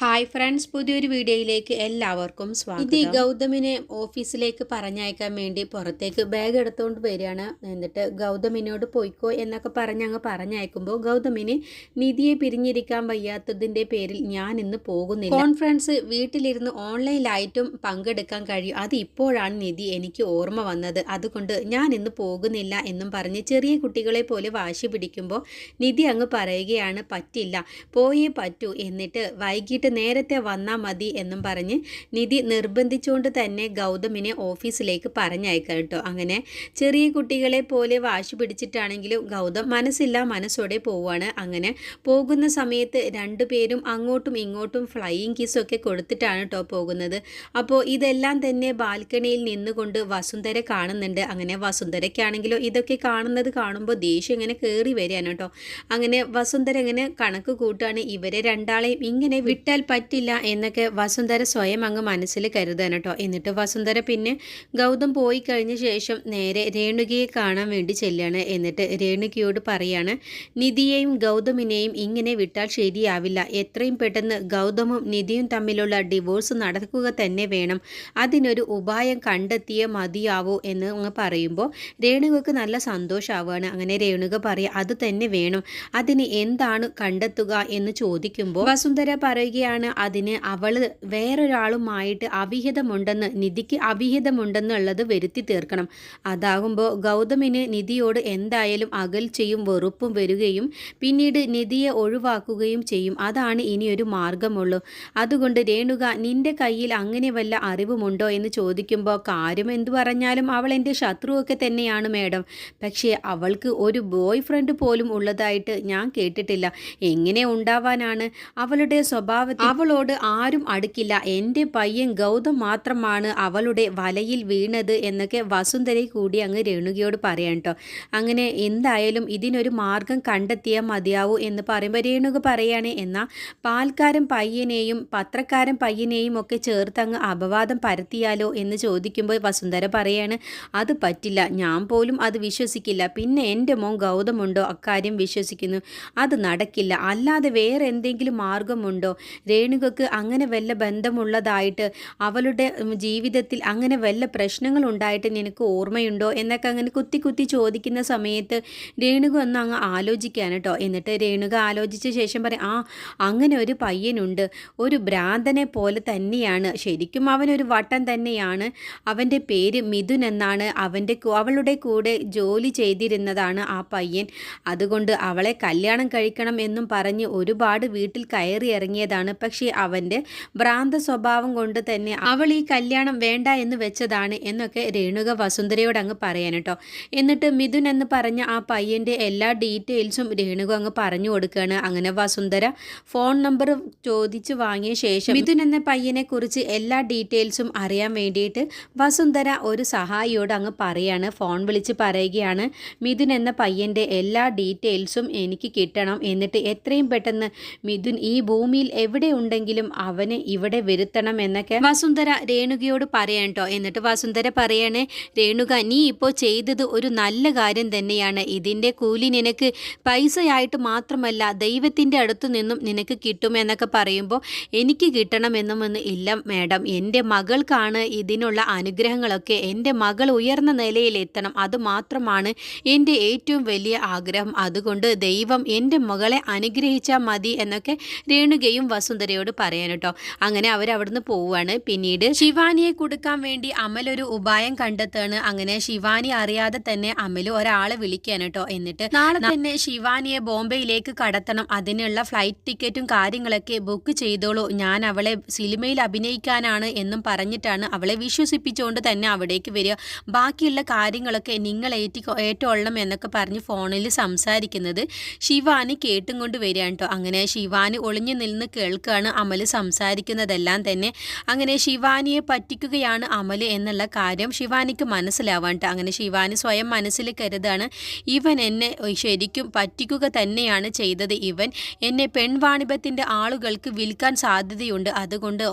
Hi friends പുതിയൊരു വീഡിയോയിലേക്ക് എല്ലാവർക്കും സ്വാഗതം. ഇത് ഗൗതമിനെ ഓഫീസിലേക്ക് പറഞ്ഞയക്കാൻ വേണ്ടി പുറത്തേക്ക് ബാഗ് എടുത്തുകൊണ്ട് വരികയാണ്. എന്നിട്ട് ഗൗതമിനോട് പോയിക്കോ എന്നൊക്കെ പറഞ്ഞ് അങ്ങ് പറഞ്ഞയക്കുമ്പോൾ ഗൗതമിന് നിധിയെ പിരിഞ്ഞിരിക്കാൻ വയ്യാത്തതിന്റെ പേരിൽ ഞാൻ ഇന്ന് പോകുന്നില്ല. കോൺഫറൻസ് വീട്ടിലിരുന്ന് ഓൺലൈനിലായിട്ടും പങ്കെടുക്കാൻ കഴിയും. അത് ഇപ്പോഴാണ് നിധി എനിക്ക് ഓർമ്മ വന്നത്. അതുകൊണ്ട് ഞാൻ ഇന്ന് പോകുന്നില്ല എന്നും പറഞ്ഞ് ചെറിയ കുട്ടികളെ പോലെ വാശി പിടിക്കുമ്പോൾ നിധി അങ്ങ് പറയുകയാണ് പറ്റില്ല പോയേ പറ്റൂ. എന്നിട്ട് വൈകിട്ട് നേരത്തെ വന്നാൽ മതി എന്നും പറഞ്ഞ് നിധി നിർബന്ധിച്ചുകൊണ്ട് തന്നെ ഗൗതമിനെ ഓഫീസിലേക്ക് പറഞ്ഞയക്കാം കേട്ടോ. അങ്ങനെ ചെറിയ കുട്ടികളെ പോലെ വാശി പിടിച്ചിട്ടാണെങ്കിലും ഗൗതം മനസ്സില്ല മനസ്സോടെ പോവുകയാണ് അങ്ങനെ പോകുന്ന സമയത്ത് രണ്ടുപേരും അങ്ങോട്ടും ഇങ്ങോട്ടും ഫ്ലൈയിങ് കിസ്സൊക്കെ കൊടുത്തിട്ടാണ് കേട്ടോ പോകുന്നത്. അപ്പോൾ ഇതെല്ലാം തന്നെ ബാൽക്കണിയിൽ നിന്നുകൊണ്ട് വസുന്ധര കാണുന്നുണ്ട്. അങ്ങനെ വസുന്ധരയ്ക്കാണെങ്കിലോ ഇതൊക്കെ കാണുന്നത് കാണുമ്പോൾ ദേഷ്യം ഇങ്ങനെ കയറി വരികയാണ് കേട്ടോ. അങ്ങനെ വസുന്ധര ഇങ്ങനെ കണക്ക് കൂട്ടാണ്. ഇവരെ രണ്ടാളെയും ഇങ്ങനെ വിട്ടാൽ പറ്റില്ല എന്നൊക്കെ വസുന്ധര സ്വയം അങ്ങ് മനസ്സിൽ കരുതാണ് കേട്ടോ. എന്നിട്ട് വസുന്ധര പിന്നെ ഗൗതം പോയി കഴിഞ്ഞ ശേഷം നേരെ രേണുകയെ കാണാൻ വേണ്ടി ചെല്ലുകയാണ്. എന്നിട്ട് രേണുകയോട് പറയാണ് നിധിയെയും ഗൗതമിനെയും ഇങ്ങനെ വിട്ടാൽ ശരിയാവില്ല. എത്രയും പെട്ടെന്ന് ഗൗതമും നിധിയും തമ്മിലുള്ള ഡിവോഴ്സ് നടക്കുക തന്നെ വേണം. അതിനൊരു ഉപായം കണ്ടെത്തിയേ മതിയാവോ എന്ന് അങ്ങ് പറയുമ്പോൾ രേണുകക്ക് നല്ല സന്തോഷമാവുകയാണ് അങ്ങനെ രേണുക പറയുക അത് തന്നെ വേണം. അതിന് എന്താണ് കണ്ടെത്തുക? എന്ന് ചോദിക്കുമ്പോൾ വസുന്ധര പറയുകയാണ് അതിന് അവൾ വേറൊരാളുമായിട്ട് അവിഹിതമുണ്ടെന്ന് നിധിക്ക് അവിഹിതമുണ്ടെന്നുള്ളത് വരുത്തി തീർക്കണം. അതാകുമ്പോൾ ഗൗതമിന് നിധിയോട് എന്തായാലും അകൽച്ചയും വെറുപ്പും വരികയും പിന്നീട് നിധിയെ ഒഴിവാക്കുകയും ചെയ്യും. അതാണ് ഇനിയൊരു മാർഗമുള്ളൂ. അതുകൊണ്ട് രേണുക നിന്റെ കയ്യിൽ അങ്ങനെ വല്ല അറിവുമുണ്ടോ? എന്ന് ചോദിക്കുമ്പോൾ കാര്യം എന്തു പറഞ്ഞാലും അവൾ എന്റെ ശത്രുവൊക്കെ തന്നെയാണ് മേഡം. പക്ഷേ അവൾക്ക് ഒരു ബോയ് ഫ്രണ്ട് പോലും ഉള്ളതായിട്ട് ഞാൻ കേട്ടിട്ടില്ല. എങ്ങനെ ഉണ്ടാവാനാണ്? അവളുടെ സ്വഭാവത്തിൽ അവളോട് ആരും അടുക്കില്ല. എന്റെ പയ്യൻ ഗൗതം മാത്രമാണ് അവളുടെ വലയിൽ വീണത് എന്നൊക്കെ വസുന്ധരെ കൂടി അങ്ങ് രേണുകയോട് പറയാം കേട്ടോ അങ്ങനെ എന്തായാലും ഇതിനൊരു മാർഗം കണ്ടെത്തിയാൽ മതിയാവൂ എന്ന് പറയുമ്പോൾ രേണുക പറയുകയാണ് എന്നാൽ പാൽക്കാരൻ പയ്യനെയും പത്രക്കാരൻ പയ്യനെയും ഒക്കെ ചേർത്ത് അങ്ങ് അപവാദം പരത്തിയാലോ എന്ന് ചോദിക്കുമ്പോൾ വസുന്ധര പറയാണ് അത് പറ്റില്ല. ഞാൻ പോലും അത് വിശ്വസിക്കില്ല. പിന്നെ എന്റെ മോൻ ഗൗതമുണ്ടോ? അക്കാര്യം വിശ്വസിക്കുന്നു. അത് നടക്കില്ല. അല്ലാതെ വേറെ എന്തെങ്കിലും മാർഗമുണ്ടോ? രേണുകക്ക് അങ്ങനെ വല്ല ബന്ധമുള്ളതായിട്ട് അവളുടെ ജീവിതത്തിൽ അങ്ങനെ വല്ല പ്രശ്നങ്ങൾ ഉണ്ടായിട്ട് നിനക്ക് ഓർമ്മയുണ്ടോ? എന്നൊക്കെ അങ്ങനെ കുത്തി കുത്തി ചോദിക്കുന്ന സമയത്ത് രേണുക ഒന്ന് അങ്ങ് ആലോചിക്കാൻ കേട്ടോ. എന്നിട്ട് രേണുക ആലോചിച്ച ശേഷം പറയും ആ അങ്ങനെ ഒരു പയ്യനുണ്ട്. ഒരു ഭ്രാന്തനെ പോലെ തന്നെയാണ്. ശരിക്കും അവനൊരു വട്ടം തന്നെയാണ്. അവന്റെ പേര് മിഥുൻ എന്നാണ്. അവന്റെ അവളുടെ കൂടെ ജോലി ചെയ്തിരുന്നതാണ് ആ പയ്യൻ. അതുകൊണ്ട് അവളെ കല്യാണം കഴിക്കണം എന്നും പറഞ്ഞ് ഒരുപാട് വീട്ടിൽ കയറി ഇറങ്ങിയതാണ് പക്ഷേ അവന്റെ ഭ്രാന്ത സ്വഭാവം കൊണ്ട് തന്നെ അവൾ ഈ കല്യാണം വേണ്ട എന്ന് വെച്ചതാണ് എന്നൊക്കെ രേണുക വസുന്ധരയോട് അങ്ങ് പറയാൻ കേട്ടോ. എന്നിട്ട് മിഥുൻ എന്ന് പറഞ്ഞ ആ പയ്യന്റെ എല്ലാ ഡീറ്റെയിൽസും രേണുക അങ്ങ് പറഞ്ഞു കൊടുക്കുകയാണ്. അങ്ങനെ വസുന്ധര ഫോൺ നമ്പർ ചോദിച്ച് വാങ്ങിയ ശേഷം മിഥുൻ എന്ന പയ്യനെ കുറിച്ച് എല്ലാ ഡീറ്റെയിൽസും അറിയാൻ വേണ്ടിയിട്ട് വസുന്ധര ഒരു സഹായിയോട് അങ്ങ് പറയാണ്. ഫോൺ വിളിച്ച് പറയുകയാണ് മിഥുൻ എന്ന പയ്യന്റെ എല്ലാ ഡീറ്റെയിൽസും എനിക്ക് കിട്ടണം. എന്നിട്ട് എത്രയും പെട്ടെന്ന് മിഥുൻ ഈ ഭൂമിയിൽ എവിടെ ഉണ്ടെങ്കിലും അവനെ ഇവിടെ വരുത്തണം എന്നൊക്കെ വസുന്ധര രേണുകയോട് പറയണ്ടോ എന്നിട്ട് വസുന്ധര പറയണേ രേണുക നീ ഇപ്പോൾ ചെയ്തത് ഒരു നല്ല കാര്യം തന്നെയാണ്. ഇതിന്റെ കൂലി നിനക്ക് പൈസയായിട്ട് മാത്രമല്ല ദൈവത്തിന്റെ അടുത്തു നിന്നും നിനക്ക് കിട്ടും എന്നൊക്കെ പറയുമ്പോൾ എനിക്ക് കിട്ടണമെന്നൊന്നും ഇല്ല മാഡം. എന്റെ മകൾക്കാണ് ഇതിനുള്ള അനുഗ്രഹങ്ങളൊക്കെ. എന്റെ മകൾ ഉയർന്ന നിലയിൽ എത്തണം. അത് മാത്രമാണ് എന്റെ ഏറ്റവും വലിയ ആഗ്രഹം. അതുകൊണ്ട് ദൈവം എന്റെ മകളെ അനുഗ്രഹിച്ചാൽ മതി എന്നൊക്കെ രേണുകയും വസുന്ധരയോട് പറയാൻ കേട്ടോ. അങ്ങനെ അവർ അവിടുന്ന് പോവുകയാണ്. പിന്നീട് ശിവാനിയെ കൊടുക്കാൻ വേണ്ടി അമൽ ഒരു ഉപായം കണ്ടെത്താണ് അങ്ങനെ ശിവാനി അറിയാതെ തന്നെ അമൽ ഒരാളെ വിളിക്കാൻ കേട്ടോ. എന്നിട്ട് നാളെ തന്നെ ശിവാനിയെ ബോംബെയിലേക്ക് കടത്തണം. അതിനുള്ള ഫ്ലൈറ്റ് ടിക്കറ്റും കാര്യങ്ങളൊക്കെ ബുക്ക് ചെയ്തോളൂ. ഞാൻ അവളെ സിനിമയിൽ അഭിനയിക്കാനാണ് എന്നും പറഞ്ഞിട്ടാണ് അവളെ വിശ്വസിപ്പിച്ചുകൊണ്ട് തന്നെ അവിടേക്ക് വരിക. ബാക്കിയുള്ള കാര്യങ്ങളൊക്കെ നിങ്ങൾ ഏറ്റി ഏറ്റോളണം എന്നൊക്കെ പറഞ്ഞ് ഫോണിൽ സംസാരിക്കുന്നത് ശിവാനി കേട്ടും കൊണ്ട് വരികയാണ് കേട്ടോ. അങ്ങനെ ശിവാനി ഒളിഞ്ഞു നിന്ന് കേൾക്കുകയാണ് അമൽ സംസാരിക്കുന്നതെല്ലാം തന്നെ. അങ്ങനെ ശിവാനിയെ പറ്റിക്കുകയാണ് അമൽ എന്നുള്ള കാര്യം ശിവാനിക്ക് മനസ്സിലാവാണ്ട്. അങ്ങനെ ശിവാനി സ്വയം മനസ്സിൽ കരുതാണ് ഇവൻ എന്നെ ശരിക്കും പറ്റിക്കുക തന്നെയാണ് ചെയ്തത്. ഇവൻ എന്നെ പെൺവാണിഭത്തിന്റെ ആളുകൾക്ക് വിൽക്കാൻ സാധ്യതയുണ്ട്. അതുകൊണ്ട്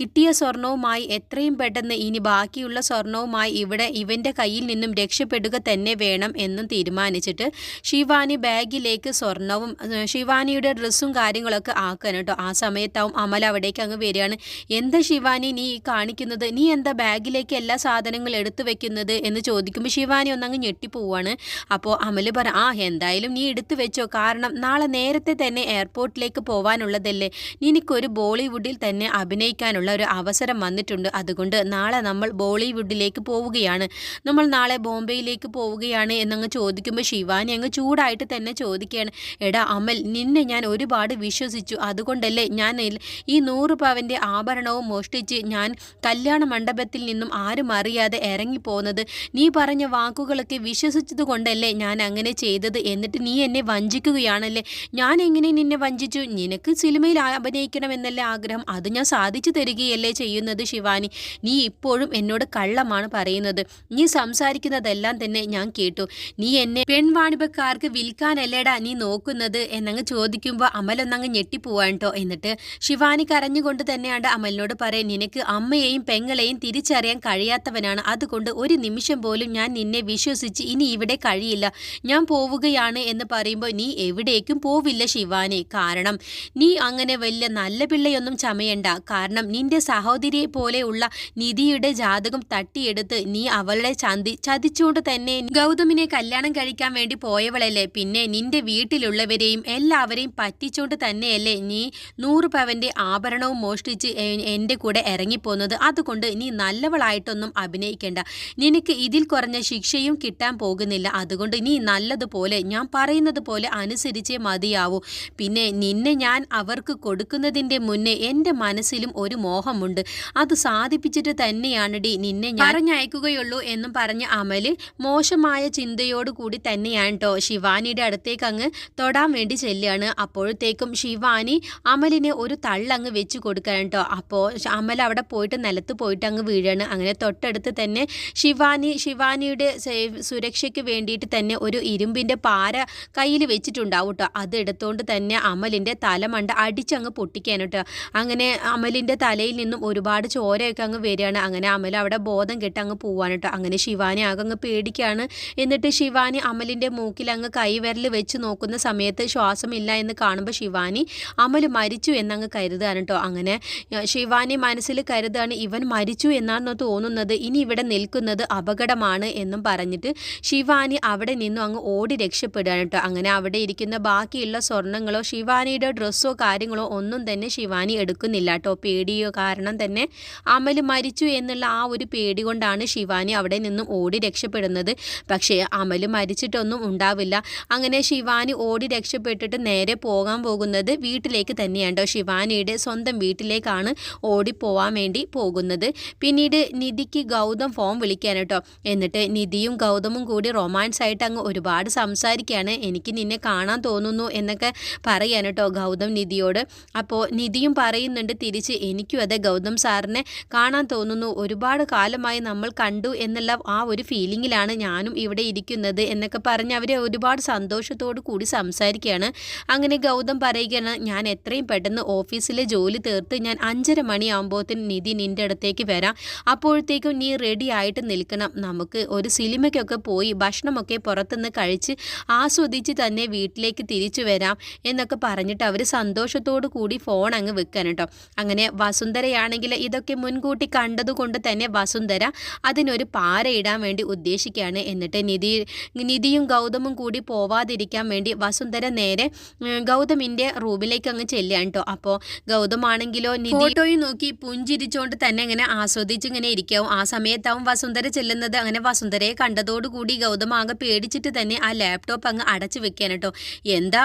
കിട്ടിയ സ്വർണവുമായി എത്രയും പെട്ടെന്ന് ഇനി ബാക്കിയുള്ള സ്വർണവുമായി ഇവിടെ ഇവന്റെ കയ്യിൽ നിന്നും രക്ഷപ്പെടുക തന്നെ വേണം എന്നും തീരുമാനിച്ചിട്ട് ശിവാനി ബാഗിലേക്ക് സ്വർണവും ശിവാനിയുടെ ഡ്രസ്സും കാര്യങ്ങളൊക്കെ കേട്ടോ. ആ സമയം സമയത്താവും അമൽ അവിടേക്ക് അങ്ങ് വരികയാണ്. എന്താ ശിവാനി നീ കാണിക്കുന്നത്? നീ എന്താ ബാഗിലേക്ക് എല്ലാ സാധനങ്ങളും എടുത്തു വെക്കുന്നത് എന്ന് ചോദിക്കുമ്പോൾ ശിവാനി ഒന്നങ്ങ് ഞെട്ടിപ്പോവാണ് അപ്പോൾ അമൽ പറ ആ എന്തായാലും നീ എടുത്തു വെച്ചോ. കാരണം നാളെ നേരത്തെ തന്നെ എയർപോർട്ടിലേക്ക് പോവാനുള്ളതല്ലേ. നിനക്കൊരു ബോളിവുഡിൽ തന്നെ അഭിനയിക്കാനുള്ള ഒരു അവസരം വന്നിട്ടുണ്ട്. അതുകൊണ്ട് നാളെ നമ്മൾ ബോളിവുഡിലേക്ക് പോവുകയാണ്. നമ്മൾ നാളെ ബോംബെയിലേക്ക് പോവുകയാണ് എന്നങ്ങ് ചോദിക്കുമ്പോൾ ശിവാനി അങ്ങ് ചൂടായിട്ട് തന്നെ ചോദിക്കുകയാണ്. എടാ അമൽ നിന്നെ ഞാൻ ഒരുപാട് വിശ്വസിച്ചു. അതുകൊണ്ടല്ലേ ഞാൻ ഈ നൂറ് പവന്റെ ആഭരണവും മോഷ്ടിച്ച് ഞാൻ കല്യാണ മണ്ഡപത്തിൽ നിന്നും ആരും അറിയാതെ ഇറങ്ങിപ്പോകുന്നത്. നീ പറഞ്ഞ വാക്കുകളൊക്കെ വിശ്വസിച്ചത് കൊണ്ടല്ലേ ഞാൻ അങ്ങനെ ചെയ്തത് എന്നിട്ട് നീ എന്നെ വഞ്ചിക്കുകയാണല്ലേ? ഞാൻ എങ്ങനെ നിന്നെ വഞ്ചിച്ചു? നിനക്ക് സിനിമയിൽ അഭിനയിക്കണമെന്നല്ലേ ആഗ്രഹം. അത് ഞാൻ സാധിച്ചു തരികയല്ലേ ചെയ്യുന്നത് ശിവാനി. നീ ഇപ്പോഴും എന്നോട് കള്ളമാണ് പറയുന്നത്. നീ സംസാരിക്കുന്നതെല്ലാം തന്നെ ഞാൻ കേട്ടു. നീ എന്നെ പെൺവാണിപക്കാർക്ക് വിൽക്കാനല്ലേടാ നീ നോക്കുന്നത്? എന്നങ്ങ് ചോദിക്കുമ്പോൾ അമലൊന്നങ്ങ് ഞെട്ടിപ്പോവാൻ കേട്ടോ എന്നിട്ട് ശിവാനി കരഞ്ഞുകൊണ്ട് തന്നെയാണ് അമലിനോട് പറയാൻ നിനക്ക് അമ്മയെയും പെങ്ങളെയും തിരിച്ചറിയാൻ കഴിയാത്തവനാണ്. അതുകൊണ്ട് ഒരു നിമിഷം പോലും ഞാൻ നിന്നെ വിശ്വസിച്ച് ഇനി ഇവിടെ കഴിയില്ല. ഞാൻ പോവുകയാണ് എന്ന് പറയുമ്പോൾ നീ എവിടേക്കും പോവില്ല ശിവാനി. കാരണം നീ അങ്ങനെ വലിയ നല്ല പിള്ളയൊന്നും ചമയണ്ട. കാരണം നിന്റെ സഹോദരിയെ പോലെയുള്ള നിധിയുടെ ജാതകം തട്ടിയെടുത്ത് നീ അവളുടെ ചന്തി ചതിച്ചുകൊണ്ട് തന്നെ ഗൗതമിനെ കല്യാണം കഴിക്കാൻ വേണ്ടി പോയവളല്ലേ. പിന്നെ നിന്റെ വീട്ടിലുള്ളവരെയും എല്ലാവരെയും പറ്റിച്ചുകൊണ്ട് തന്നെയല്ലേ നീ നൂറ് പവന്റെ ആഭരണവും മോഷ്ടിച്ച് എന്റെ കൂടെ ഇറങ്ങിപ്പോന്നത്. അതുകൊണ്ട് നീ നല്ലവളായിട്ടൊന്നും അഭിനയിക്കേണ്ട. നിനക്ക് ഇതിൽ കുറഞ്ഞ ശിക്ഷയും കിട്ടാൻ പോകുന്നില്ല. അതുകൊണ്ട് നീ നല്ലതുപോലെ ഞാൻ പറയുന്നത് പോലെ അനുസരിച്ചേ മതിയാവൂ. പിന്നെ നിന്നെ ഞാൻ അവർക്ക് കൊടുക്കുന്നതിന്റെ മുന്നേ എന്റെ മനസ്സിലും ഒരു മോഹമുണ്ട്. അത് സാധിപ്പിച്ചിട്ട് തന്നെയാണടി നിന്നെ ഞാൻ പറഞ്ഞയക്കുകയുള്ളൂ എന്നും പറഞ്ഞ അമൽ മോശമായ ചിന്തയോടുകൂടി തന്നെയാണ് കേട്ടോ ശിവാനിയുടെ അടുത്തേക്ക് അങ്ങ് തൊടാൻ വേണ്ടി ചെല്ലുകയാണ് അപ്പോഴത്തേക്കും ശിവാനി അമലിനെ ഒരു തള്ളങ്ങ് വെച്ച് കൊടുക്കാൻ കേട്ടോ അപ്പോൾ അമൽ അവിടെ പോയിട്ട് നിലത്ത് പോയിട്ട് അങ്ങ് വീഴാണ്. അങ്ങനെ തൊട്ടടുത്ത് തന്നെ ശിവാനി ശിവാനിയുടെ സുരക്ഷയ്ക്ക് വേണ്ടിയിട്ട് തന്നെ ഒരു ഇരുമ്പിന്റെ പാര കയ്യിൽ വെച്ചിട്ടുണ്ടാവും കേട്ടോ അത് എടുത്തുകൊണ്ട് തന്നെ അമലിന്റെ തലമണ്ട അടിച്ചങ്ങ് പൊട്ടിക്കാൻ കേട്ടോ അങ്ങനെ അമലിന്റെ തലയിൽ നിന്നും ഒരുപാട് ചോരയൊക്കെ അങ്ങ് വരികയാണ്. അങ്ങനെ അമൽ അവിടെ ബോധം കെട്ട് അങ്ങ് പോവാൻ കേട്ടോ അങ്ങനെ ശിവാനി ആകെ അങ്ങ് പേടിക്കുകയാണ് എന്നിട്ട് ശിവാനി അമലിന്റെ മൂക്കിൽ അങ്ങ് കൈവിരൽ വെച്ച് നോക്കുന്ന സമയത്ത് ശ്വാസമില്ല എന്ന് കാണുമ്പോൾ ശിവാനി അമൽ മരിച്ചു എന്നങ്ങ് കരുതുകയാണ് കേട്ടോ അങ്ങനെ ശിവാനി മനസ്സിൽ കരുതാണ് ഇവൻ മരിച്ചു എന്നാണ് തോന്നുന്നത് ഇനി ഇവിടെ നിൽക്കുന്നത് അപകടമാണ് എന്നും പറഞ്ഞിട്ട് ശിവാനി അവിടെ നിന്നും അങ്ങ് ഓടി രക്ഷപ്പെടുകയാണ് കേട്ടോ അങ്ങനെ അവിടെ ഇരിക്കുന്ന ബാക്കിയുള്ള സ്വർണങ്ങളോ ശിവാനിയുടെ ഡ്രസ്സോ കാര്യങ്ങളോ ഒന്നും തന്നെ ശിവാനി എടുക്കുന്നില്ല കേട്ടോ പേടിയോ കാരണം തന്നെ അമൽ മരിച്ചു എന്നുള്ള ആ ഒരു പേടി കൊണ്ടാണ് ശിവാനി അവിടെ നിന്നും ഓടി രക്ഷപ്പെടുന്നത്. പക്ഷേ അമൽ മരിച്ചിട്ടൊന്നും ഉണ്ടാവില്ല. അങ്ങനെ ശിവാനി ഓടി രക്ഷപ്പെട്ടിട്ട് നേരെ പോകാൻ പോകുന്നത് വീട്ടിലേക്ക് തന്നെയാണ് കേട്ടോ ശിവാനിയുടെ സ്വന്തം വീട്ടിലേക്കാണ് ഓടിപ്പോവാൻ വേണ്ടി പോകുന്നത്. പിന്നീട് നിധിക്ക് ഗൗതം ഫോൺ വിളിക്കാൻ കേട്ടോ. എന്നിട്ട് നിധിയും ഗൗതമും കൂടി റൊമാൻസ് ആയിട്ട് അങ്ങ് ഒരുപാട് സംസാരിക്കുകയാണ്. എനിക്ക് നിന്നെ കാണാൻ തോന്നുന്നു എന്നൊക്കെ പറയാൻ കേട്ടോ ഗൗതം നിധിയോട്. അപ്പോൾ നിധിയും പറയുന്നുണ്ട് തിരിച്ച് എനിക്കും അതെ ഗൗതം സാറിനെ കാണാൻ തോന്നുന്നു. ഒരുപാട് കാലമായി നമ്മൾ കണ്ടു എന്നുള്ള ആ ഒരു ഫീലിങ്ങിലാണ് ഞാനും ഇവിടെ ഇരിക്കുന്നത് എന്നൊക്കെ പറഞ്ഞ് അവരെ ഒരുപാട് സന്തോഷത്തോടു കൂടി സംസാരിക്കുകയാണ്. അങ്ങനെ ഗൗതം പറയുകയാണ് ഞാൻ എത്രയും പെട്ടെന്ന് ഓഫീസിലെ ജോലി തീർത്ത് ഞാൻ അഞ്ചര മണിയാകുമ്പോഴത്തേന് നിധി നിന്റെ അടുത്തേക്ക് വരാം. അപ്പോഴത്തേക്കും നീ റെഡി ആയിട്ട് നിൽക്കണം. നമുക്ക് ഒരു സിനിമയ്ക്കൊക്കെ പോയി ഭക്ഷണമൊക്കെ പുറത്തുനിന്ന് കഴിച്ച് ആസ്വദിച്ച് തന്നെ വീട്ടിലേക്ക് തിരിച്ചു വരാം എന്നൊക്കെ പറഞ്ഞിട്ട് അവർ സന്തോഷത്തോടു കൂടി ഫോൺ അങ്ങ് വെക്കാൻ കേട്ടോ. അങ്ങനെ വസുന്ധരയാണെങ്കിൽ ഇതൊക്കെ മുൻകൂട്ടി കണ്ടതുകൊണ്ട് തന്നെ വസുന്ധര അതിനൊരു പാര ഇടാൻ വേണ്ടി ഉദ്ദേശിക്കുകയാണ്. എന്നിട്ട് നിധി നിധിയും ഗൗതമും കൂടി പോവാതിരിക്കാൻ വേണ്ടി വസുന്ധര നേരെ ഗൗതമിന്റെ റൂമിലേക്ക് അങ്ങ് ചെല്ലുകയാണ് അപ്പോൾ ഗൗതമാണെങ്കിലോ ഫോട്ടോയും നോക്കി പുഞ്ചിരിച്ചുകൊണ്ട് തന്നെ ഇങ്ങനെ ആസ്വദിച്ച് ഇങ്ങനെ ഇരിക്കാവും. ആ സമയത്താവും വസുന്ധര ചെല്ലുന്നത്. അങ്ങനെ വസുന്ധരയെ കണ്ടതോടുകൂടി ഗൗതം ആകെ പേടിച്ചിട്ട് തന്നെ ആ ലാപ്ടോപ്പ് അങ്ങ് അടച്ചു വെക്കാൻ കേട്ടോ. എന്താ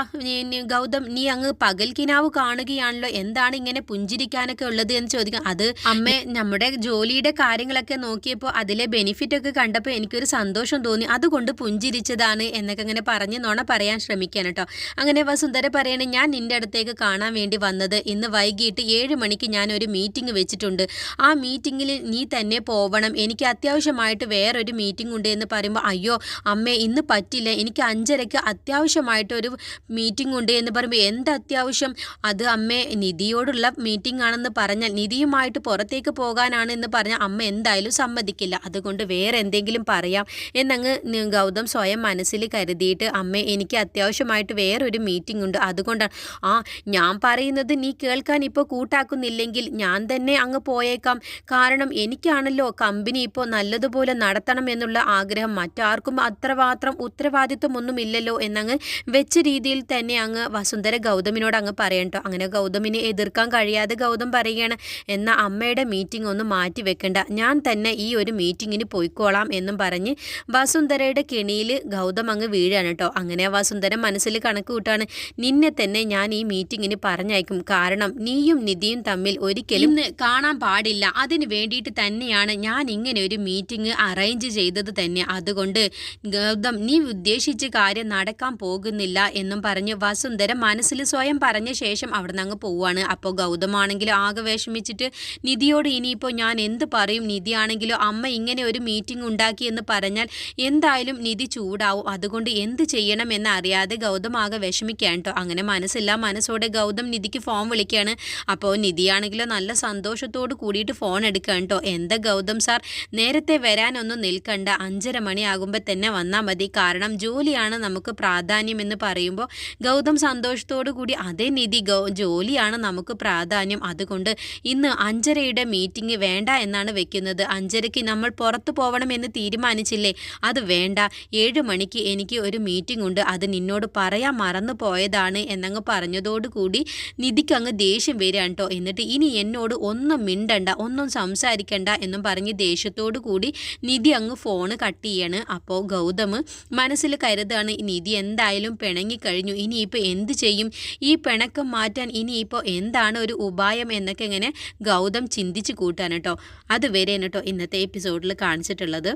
ഗൗതം നീ അങ്ങ് പകൽക്കിനാവ് കാണുകയാണല്ലോ. എന്താണ് ഇങ്ങനെ പുഞ്ചിരിക്കാനൊക്കെ ഉള്ളത് എന്ന് ചോദിക്കാം. അത് അമ്മ നമ്മുടെ ജോലിയുടെ കാര്യങ്ങളൊക്കെ നോക്കിയപ്പോൾ അതിലെ ബെനിഫിറ്റ് ഒക്കെ കണ്ടപ്പോൾ എനിക്കൊരു സന്തോഷം തോന്നി. അതുകൊണ്ട് പുഞ്ചിരിച്ചതാണ് എന്നൊക്കെ അങ്ങനെ പറഞ്ഞ് നോണ പറയാൻ ശ്രമിക്കാൻ കേട്ടോ. അങ്ങനെ വസുന്ധര പറയണേ ഞാൻ നിന്റെ അടുത്തേക്ക് കാണാൻ വേണ്ടി വന്നത്. ഇന്ന് വൈകിട്ട് ഏഴ് മണിക്ക് ഞാൻ ഒരു മീറ്റിംഗ് വെച്ചിട്ടുണ്ട്. ആ മീറ്റിങ്ങിൽ നീ തന്നെ പോവണം. എനിക്ക് അത്യാവശ്യമായിട്ട് വേറൊരു മീറ്റിംഗ് ഉണ്ട് എന്ന് പറയുമ്പോൾ അയ്യോ അമ്മേ ഇന്ന് പറ്റില്ല. എനിക്ക് അഞ്ചരയ്ക്ക് അത്യാവശ്യമായിട്ടൊരു മീറ്റിംഗ് ഉണ്ട് എന്ന് പറയുമ്പോൾ എന്ത് അത്യാവശ്യം? അത് അമ്മേ നിധിയോടുള്ള മീറ്റിംഗ് ആണെന്ന് പറഞ്ഞാൽ നിധിയുമായിട്ട് പുറത്തേക്ക് പോകാനാണ് എന്ന് പറഞ്ഞാൽ അമ്മ എന്തായാലും സമ്മതിക്കില്ല. അതുകൊണ്ട് വേറെ എന്തെങ്കിലും പറയാം എന്നങ്ങ് ഗൗതം സ്വയം മനസ്സിൽ കരുതിയിട്ട് അമ്മേ എനിക്ക് അത്യാവശ്യമായിട്ട് വേറൊരു മീറ്റിംഗ് ഉണ്ട്. അതുകൊണ്ടാണ് ആ ഞാൻ പറയുന്ന പറയുന്നത് നീ കേൾക്കാൻ ഇപ്പോൾ കൂട്ടാക്കുന്നില്ലെങ്കിൽ ഞാൻ തന്നെ അങ്ങ് പോയേക്കാം. കാരണം എനിക്കാണല്ലോ കമ്പനി ഇപ്പോൾ നല്ലതുപോലെ നടത്തണം എന്നുള്ള ആഗ്രഹം. മറ്റാർക്കും അത്രമാത്രം ഉത്തരവാദിത്വമൊന്നുമില്ലല്ലോ എന്നങ്ങ് വെച്ച രീതിയിൽ തന്നെ അങ്ങ് വസുന്ധര ഗൗതമിനോട് അങ്ങ് പറയണ്ടോ അങ്ങനെ ഗൗതമിനെ എതിർക്കാൻ കഴിയാതെ ഗൗതം പറയുകയാണ്. എന്ന അമ്മയുടെ മീറ്റിംഗ് ഒന്ന് മാറ്റി വെക്കണ്ട. ഞാൻ തന്നെ ഈ ഒരു മീറ്റിങ്ങിന് പോയിക്കോളാം എന്നും പറഞ്ഞ് വസുന്ധരയുടെ കെണിയിൽ ഗൗതം അങ്ങ് വീഴാണ് കേട്ടോ അങ്ങനെ വസുന്ധര മനസ്സിൽ കണക്ക് കൂട്ടാണ്. നിന്നെ തന്നെ ഞാൻ ഈ മീറ്റിങ്ങിന് പറഞ്ഞയക്കും. കാരണം നീയും നിധിയും തമ്മിൽ ഒരിക്കലും കാണാൻ പാടില്ല. അതിന് വേണ്ടിയിട്ട് തന്നെയാണ് ഞാൻ ഇങ്ങനെ ഒരു മീറ്റിംഗ് അറേഞ്ച് ചെയ്തത് തന്നെ. അതുകൊണ്ട് ഗൗതം നീ ഉദ്ദേശിച്ച കാര്യം നടക്കാൻ പോകുന്നില്ല എന്നും പറഞ്ഞ് വസുന്ധര മനസ്സിൽ സ്വയം പറഞ്ഞ ശേഷം അവിടെ നിന്ന് അങ്ങ് പോവാണ്. അപ്പോൾ ഗൗതമാണെങ്കിലും ആകെ വിഷമിച്ചിട്ട് നിധിയോട് ഇനിയിപ്പോൾ ഞാൻ എന്ത് പറയും? നിധിയാണെങ്കിലും അമ്മ ഇങ്ങനെ ഒരു മീറ്റിംഗ് ഉണ്ടാക്കി എന്ന് പറഞ്ഞാൽ എന്തായാലും നിധി ചൂടാവും. അതുകൊണ്ട് എന്ത് ചെയ്യണം എന്ന് അറിയാതെ ഗൗതം ആകെ വിഷമിക്കാൻ കേട്ടോ. അങ്ങനെ മനസ്സില്ല മനസ്സോടെ ഗൗതം നിധിക്ക് ഫോൺ വിളിക്കുകയാണ് അപ്പോൾ നിധിയാണെങ്കിലും നല്ല സന്തോഷത്തോട് കൂടിയിട്ട് ഫോൺ എടുക്കുകയാണ് കേട്ടോ എന്താ ഗൗതം സാർ? നേരത്തെ വരാനൊന്നും നിൽക്കണ്ട. അഞ്ചര മണിയാകുമ്പോൾ തന്നെ വന്നാൽ മതി. കാരണം ജോലിയാണ് നമുക്ക് പ്രാധാന്യം എന്ന് പറയുമ്പോൾ ഗൗതം സന്തോഷത്തോടു കൂടി അതേ നിധി ഗൗ ജോലിയാണ് നമുക്ക് പ്രാധാന്യം. അതുകൊണ്ട് ഇന്ന് അഞ്ചരയുടെ മീറ്റിംഗ് വേണ്ട എന്നാണ് വെക്കുന്നത്. അഞ്ചരയ്ക്ക് നമ്മൾ പുറത്തു പോകണമെന്ന് തീരുമാനിച്ചില്ലേ? അത് വേണ്ട. ഏഴ് മണിക്ക് എനിക്ക് ഒരു മീറ്റിംഗ് ഉണ്ട്. അത് നിന്നോട് പറയാൻ മറന്നു പോയതാണ് എന്നങ്ങ് പറഞ്ഞതോടുകൂടി നിധിക്ക് അങ്ങ് ദേഷ്യം വരികയാണ് കേട്ടോ എന്നിട്ട് ഇനി എന്നോട് ഒന്നും മിണ്ടണ്ട ഒന്നും സംസാരിക്കണ്ട എന്നും പറഞ്ഞ് ദേഷ്യത്തോടു കൂടി നിധി അങ്ങ് ഫോണ് കട്ട് ചെയ്യാണ്. അപ്പോൾ ഗൗതം മനസ്സിൽ കരുതാണ് നിധി എന്തായാലും പിണങ്ങിക്കഴിഞ്ഞു ഇനിയിപ്പോൾ എന്ത് ചെയ്യും? ഈ പിണക്കം മാറ്റാൻ ഇനിയിപ്പോൾ എന്താണ് ഒരു ഉപായം എന്നൊക്കെ ഇങ്ങനെ ഗൗതം ചിന്തിച്ച് കൂട്ടാൻ കേട്ടോ അതുവരെയാണ് കേട്ടോ ഇന്നത്തെ എപ്പിസോഡിൽ കാണിച്ചിട്ടുള്ളത്.